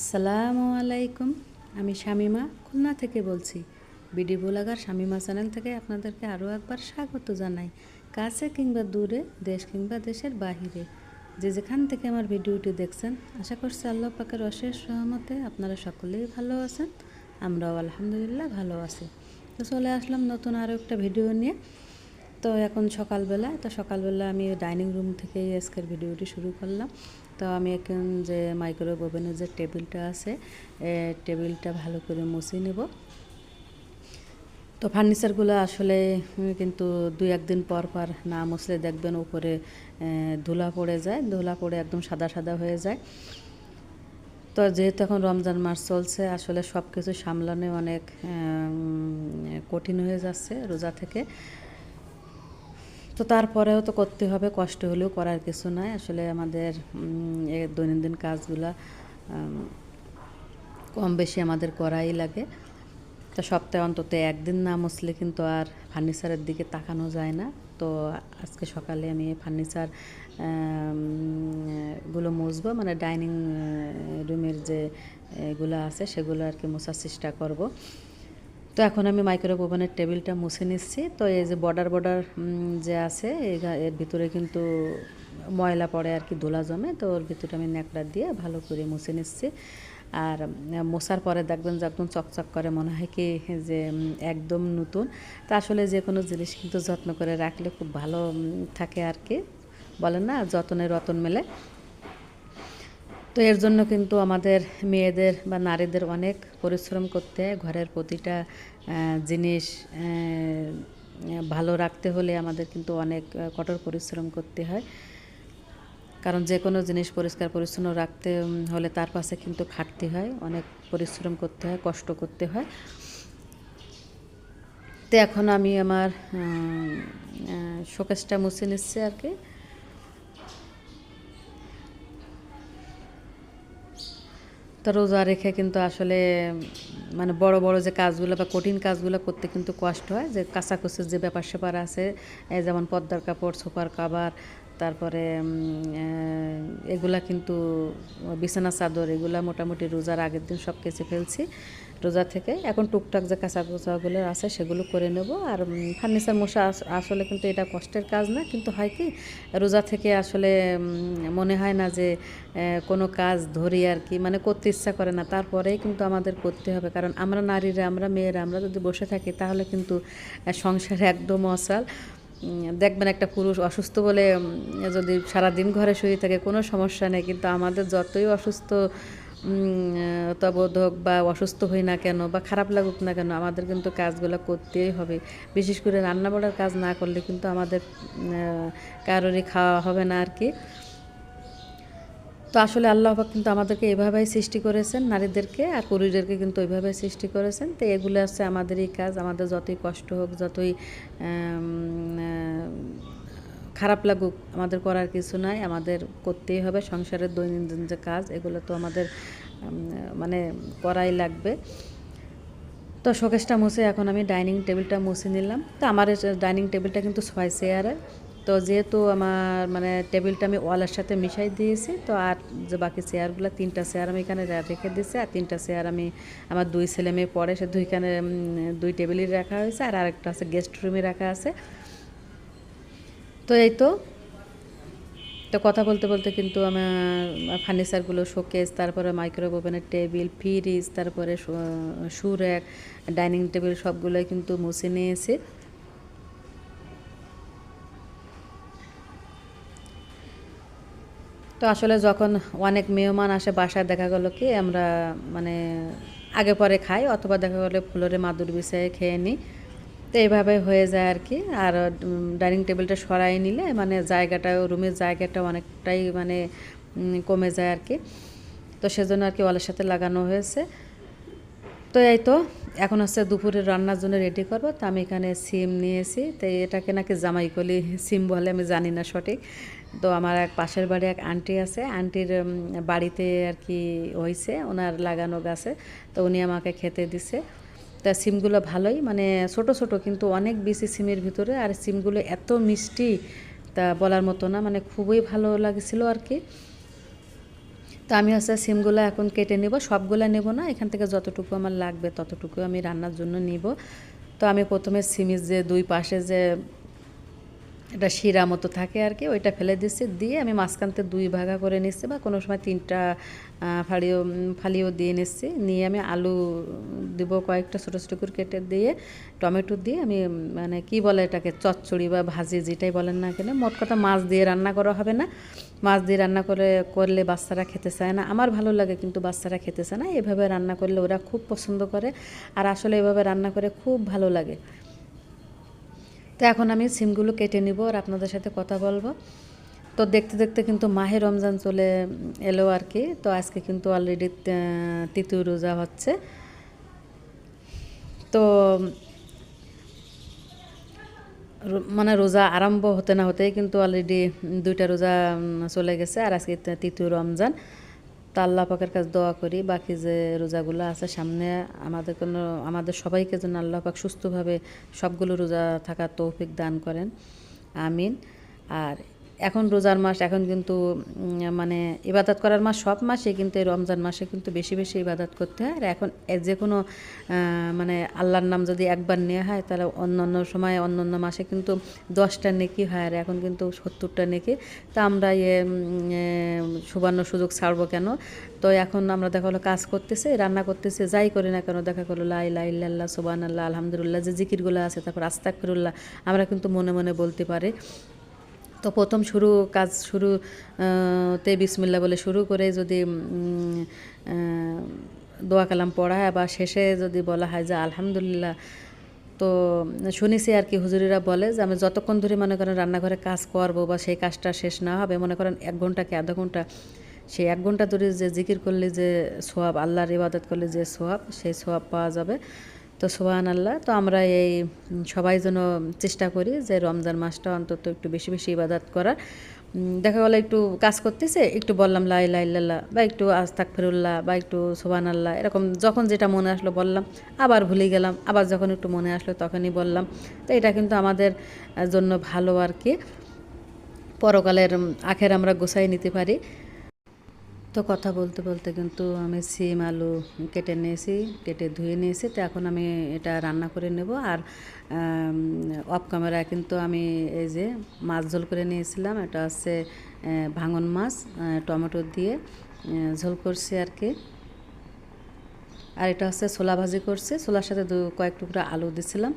আসসালামু আলাইকুম। আমি শামিমা, খুলনা থেকে বলছি। বিডি বোলাগার শামিমা চ্যানেল থেকে আপনাদেরকে আরও একবার স্বাগত জানাই। কাছে কিংবা দূরে, দেশ কিংবা দেশের বাহিরে। যে যেখান থেকে আমার ভিডিওটি দেখছেন, আশা করছি আল্লাহ পাকের অশেষ সহমতে আপনারা সকলেই ভালো আছেন। আমরাও আলহামদুলিল্লাহ ভালো আছি। তো চলে আসলাম নতুন আরও একটা ভিডিও নিয়ে। তো এখন সকালবেলা, তো সকালবেলা আমি ডাইনিং রুম থেকেই আজকের ভিডিওটি শুরু করলাম। তো আমি এখন যে মাইক্রোওয়েভ ওভেনের যে টেবিলটা আছে টেবিলটা ভালো করে মুছে নেব। তো ফার্নিচারগুলো আসলে কিন্তু দুই একদিন পর পর না মুছলে দেখবেন উপরে ধুলা পড়ে যায়, ধুলা পড়ে একদম সাদা সাদা হয়ে যায়। তো যেহেতু এখন রমজান মাস চলছে, আসলে সব কিছু সামলানো অনেক কঠিন হয়ে যাচ্ছে রোজা থেকে। তো তারপরেও তো করতে হবে, কষ্ট হলেও করার কিছু নাই। আসলে আমাদের দৈনন্দিন কাজগুলা কম বেশি আমাদের করাই লাগে। তো সপ্তাহে অন্তত একদিন না মুছলে কিন্তু আর ফার্নিচারের দিকে তাকানো যায় না। তো আজকে সকালে আমি ফার্নিচারগুলো মুছবো। মানে ডাইনিং রুমের যে, এগুলো আছে, সেগুলো আর কি মোছার চেষ্টা করব। তো এখন আমি মাইক্রোওয়েভ ওভেনের টেবিলটা মুছে নিচ্ছি। তো এই যে বর্ডার বর্ডার যে আছে এর ভিতরে কিন্তু ময়লা পড়ে আর কি দোলা জমে। তো ওর ভিতরে আমি ন্যাকড়া দিয়ে ভালো করে মুছে নিচ্ছি। আর মোছার পরে দেখবেন যে একদম চকচক করে, মনে হয় কি যে একদম নতুন। তা আসলে যে কোনো জিনিস কিন্তু যত্ন করে রাখলে খুব ভালো থাকে আর কি। বলেন না, যতনে রতন মেলে। তো এর জন্য কিন্তু আমাদের মেয়েদের বা নারীদের অনেক পরিশ্রম করতে ঘরের প্রতিটা জিনিস ভালো রাখতে হলে আমাদের কিন্তু অনেক কঠোর পরিশ্রম করতে হয়। কারণ যে কোনো জিনিস পরিষ্কার, পরিচ্ছন্ন রাখতে হলে তার পাশে কিন্তু খাটতে হয়। অনেক পরিশ্রম করতে হয়, কষ্ট করতে হয়। তো এখন আমি আমার শোকেসটা মুছে নিচ্ছি আর কি। তো রোজা রেখে কিন্তু আসলে মানে বড় বড় যে কাজগুলো বা কঠিন কাজগুলো করতে কিন্তু কষ্ট হয়। যে কাঁচাকুচির যে ব্যাপার স্যাপার আছে যেমন পদ্মার কাপড়, সোফার কাবার, তারপরে এগুলা কিন্তু বিছানা চাদর, এগুলা মোটামুটি রোজার আগের দিন সব কেচে ফেলছি। রোজা থেকে। এখন টুকটাক যে কাঁচা কোচাগুলো আছে সেগুলো করে নেব। আর ফার্নিচার মশা আস- আসলে কিন্তু এটা কষ্টের কাজ না। কিন্তু হয় কি, রোজা থেকে আসলে মনে হয় না যে কোনো কাজ ধরি আর কি। মানে করতে ইচ্ছা করে না। তারপরেই কিন্তু আমাদের করতে হবে। কারণ আমরা নারীরা, আমরা মেয়েরা, আমরা যদি বসে থাকি তাহলে কিন্তু সংসারে একদম অসাল দেখবেন একটা পুরুষ অসুস্থ বলে যদি সারাদিন ঘরে শুয়ে থাকে কোনো সমস্যা নেই। কিন্তু আমাদের যতই অসুস্থ তবোধক বা অসুস্থ হই না কেন বা খারাপ লাগুক না কেন, আমাদের কিন্তু কাজগুলো করতেই হবে। বিশেষ করে রান্না বাড়ার কাজ না করলে কিন্তু আমাদের কারোরই খাওয়া হবে না আর কি। তো আসলে আল্লাহ কিন্তু আমাদেরকে এভাবেই সৃষ্টি করেছেন, নারীদেরকে আর পুরুষদেরকে কিন্তু ওইভাবে সৃষ্টি করেছেন। তো এগুলো হচ্ছে আমাদেরই কাজ, আমাদের যতই কষ্ট হোক, যতই খারাপ লাগুক, আমাদের করার কিছু নাই, আমাদের করতেই হবে, সংসারের দৈনন্দিন যে কাজ, এগুলো তো আমাদের মানে করাই লাগবে। তো শোকেসটা মুছে, এখন আমি ডাইনিং টেবিলটা মুছে নিলাম। তো আমার ডাইনিং টেবিলটা কিন্তু ছয় চেয়ারের। তো যেহেতু আমার মানে টেবিলটা আমি ওয়ালের সাথে মিশাই দিয়েছি, তো আর যে বাকি চেয়ারগুলো, তিনটা চেয়ার আমি এখানে রেখে দিয়েছি, আর তিনটা চেয়ার আমি আমার দুই ছেলে মেয়ে পড়ে, সে দুইখানে দুই টেবিলই রাখা হয়েছে, আর আরেকটা আছে গেস্ট রুমে রাখা আছে। তো এই তো। তো কথা বলতে বলতে কিন্তু আমার ফার্নিচারগুলো শোকেস তারপরে মাইক্রোওয়েভ ওভেনের টেবিল ফ্রিজ তারপরে শু র্যাক ডাইনিং টেবিল সবগুলোই কিন্তু মুছে নিয়েছি। তো আসলে যখন অনেক মেহমান আসে বাসায়, দেখা গেলো কি আমরা মানে আগে পরে খাই, অথবা দেখা গেলো ফ্লোরে মাদুর বিছায় খেয়ে নিই। তো এইভাবে হয়ে যায় আর কি। আর ডাইনিং টেবিলটা সরাই নিলে মানে জায়গাটা, রুমের জায়গাটা অনেকটাই মানে কমে যায় আর কি। তো সেজন্য আর কি ওয়ালের সাথে লাগানো হয়েছে। তো এই তো, এখন হচ্ছে দুপুরের রান্নার জন্য রেডি করব। তো আমি এখানে সিম নিয়েছি। তো এটাকে নাকি জামাইকলি সিম বলে, আমি জানি না সঠিক। তো আমার এক পাশের বাড়ি এক আন্টি আছে। আন্টির বাড়িতে আর কি হয়েছে ওনার লাগানো গাছে। তো উনি আমাকে খেতে দিছে। তা সিমগুলো ভালোই মানে ছোট ছোট কিন্তু অনেক বেশি সিমের ভিতরে, আর সিমগুলো এত মিষ্টি তা বলার মতো না মানে খুবই ভালো লাগছিল আর কি। তো আমি হচ্ছে সিমগুলো এখন কেটে নেব, সবগুলো নেব না, এখান থেকে যতটুকু আমার লাগবে ততটুকু আমি রান্নার জন্য নিব। তো আমি প্রথমে সিমের যে দুই পাশে যে এটা শিরা মতো থাকে আর কি, ওইটা ফেলে দিচ্ছি দিয়ে আমি মাঝখানতে দুই ভাগা করে নিচ্ছি বা কোনো সময় তিনটা ফাড়িও ফালিও দিয়ে নিচ্ছি নিয়ে আমি আলু দিব কয়েকটা ছোটো ছোটো করে কেটে দিয়ে টমেটো দিয়ে আমি মানে কি বলে এটাকে, চচ্চড়ি বা ভাজি যেটাই বলেন না কেন, মোট কথা মাছ দিয়ে রান্না করা হবে না। মাছ দিয়ে রান্না করে, করলে বাচ্চারা খেতে চায় না। আমার ভালো লাগে কিন্তু বাচ্চারা খেতে চায় না, এভাবে রান্না করলে ওরা খুব পছন্দ করে। আর আসলে এভাবে রান্না করে খুব ভালো লাগে। তো এখন আমি সিমগুলো কেটে নিব আর আপনাদের সাথে কথা বলব। তো দেখতে দেখতে কিন্তু মাহে রমজান চলে এলো আর কি। তো আজকে কিন্তু অলরেডি তৃতীয় রোজা হচ্ছে। তো মানে রোজা আরম্ভ হতে না হতেই কিন্তু অলরেডি দুইটা রোজা চলে গেছে। আর আজকে তৃতীয় রমজান। তা আল্লাহ পাকের কাছে দোয়া করি, বাকি যে রোজাগুলো আছে সামনে আমাদের কোনো, আমাদের সবাইকে যেন আল্লাহ পাক সুস্থভাবে সবগুলো রোজা থাকার তৌফিক দান করেন। আমিন। আর এখন রোজার মাস, এখন কিন্তু মানে ইবাদত করার মাস, সব মাসে কিন্তু এই রমজান মাসে কিন্তু বেশি বেশি ইবাদত করতে হয়। আর এখন যে কোনো মানে আল্লাহর নাম যদি একবার নেওয়া হয়, তাহলে অন্য অন্য সময় অন্য অন্য মাসে কিন্তু দশটা নেকি হয়, আর এখন কিন্তু সত্তরটা নেকি। তা আমরা ইয়ে সুবর্ণ সুযোগ ছাড়বো কেন? তো এখন আমরা দেখা হলো কাজ করতেছে, রান্না করতেছে, যাই করি না কেন, দেখা করল লাই আল্লাহ সুবান আল্লাহ আলহামদুলিল্লাহ, যে জিকিরগুলো আছে, তারপর আস্তাকফিরুল্লাহ আমরা কিন্তু মনে মনে বলতে পারি। তো প্রথম শুরু কাজ শুরু তে বিসমিল্লা বলে শুরু করে যদি দোয়া কালাম পড়া হয় বা শেষে যদি বলা হয় যে আলহামদুলিল্লাহ, তো শুনেছি আর কি হুজুরিরা বলে যে আমি যতক্ষণ ধরে মনে করেন রান্নাঘরে কাজ করব বা সেই কাজটা শেষ না হবে, মনে করেন এক ঘণ্টা কি আধা ঘণ্টা, সেই এক ঘণ্টা ধরে যে জিকির করলে যে সোয়াব, আল্লাহর ইবাদত করলে যে সোয়াব, সেই সোয়াব পাওয়া যাবে। তো সোহান আল্লাহ তো আমরা এই সবাই যেন চেষ্টা করি যে রমজান মাসটা অন্তত একটু বেশি বেশি ইবাদত করার। দেখা গেলো একটু কাজ করতেছে, একটু বললাম লাই লাইল্লাহ বা একটু আস্তাক ফেরুল্লাহ বা একটু সোহান আল্লাহ এরকম যখন যেটা মনে আসলো বললাম, আবার ভুলে গেলাম, আবার যখন একটু মনে আসলো তখনই বললাম। তো এটা কিন্তু আমাদের জন্য ভালো আর কি। পরকালের আখের আমরা গোছাই নিতে পারি। তো কথা বলতে বলতে কিন্তু আমি সিম আলু কেটে নিয়েছি, কেটে ধুয়ে নিয়েছি। তো এখন আমি এটা রান্না করে নেব। আর অফ ক্যামেরা কিন্তু আমি এই যে মাছ ঝোল করে নিয়েছিলাম। এটা হচ্ছে ভাঙন মাছ টমেটো দিয়ে ঝোল করছি আর কি। আর এটা হচ্ছে ছোলা ভাজি করছি। ছোলার সাথে দু, কয়েক টুকরা আলু দিছিলাম।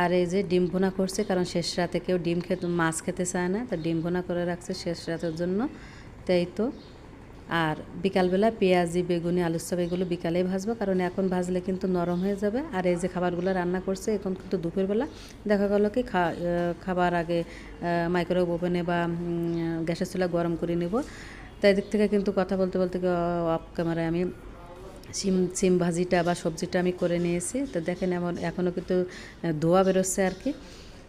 আর এই যে ডিম ভুনা করছে, কারণ শেষ রাতে কেউ ডিম খেতে, মাছ খেতে চায় না, তো ডিম ভুনা করে রাখছে শেষ রাতের জন্য। তাই তো। আর বিকালবেলা পেঁয়াজি, বেগুনি আলুর চপ, এগুলো বিকালেই ভাজবো, কারণ এখন ভাজলে কিন্তু নরম হয়ে যাবে। আর এই যে খাবারগুলো রান্না করছে, এখন কিন্তু দুপুরবেলা দেখা গেলো কি খাবার আগে মাইক্রোওয়েভ ওভেনে বা গ্যাসের চুলা গরম করে নেব। তাই দিক থেকে কিন্তু কথা বলতে বলতে অফ ক্যামেরায় আমি সিম সিম ভাজিটা বা সবজিটা আমি করে নিয়েছি। তো দেখেন এমন এখনও কিন্তু ধোয়া বেরোচ্ছে আর কি।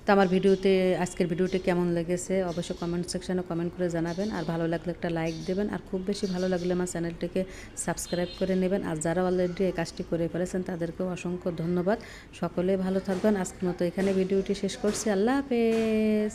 তো আমার ভিডিওতে, আজকের ভিডিওটি কেমন লেগেছে অবশ্যই কমেন্ট সেকশনে কমেন্ট করে জানাবেন। আর ভালো লাগলে একটা লাইক দেবেন। আর খুব বেশি ভালো লাগলে আমার চ্যানেলটিকে সাবস্ক্রাইব করে নেবেন। আর যারা অলরেডি এই কাজটি করে ফেলেছেন, তাদেরকেও অসংখ্য ধন্যবাদ। সকলে ভালো থাকবেন। আজকের মতো এখানে ভিডিওটি শেষ করছি। আল্লাহ হাফেজ।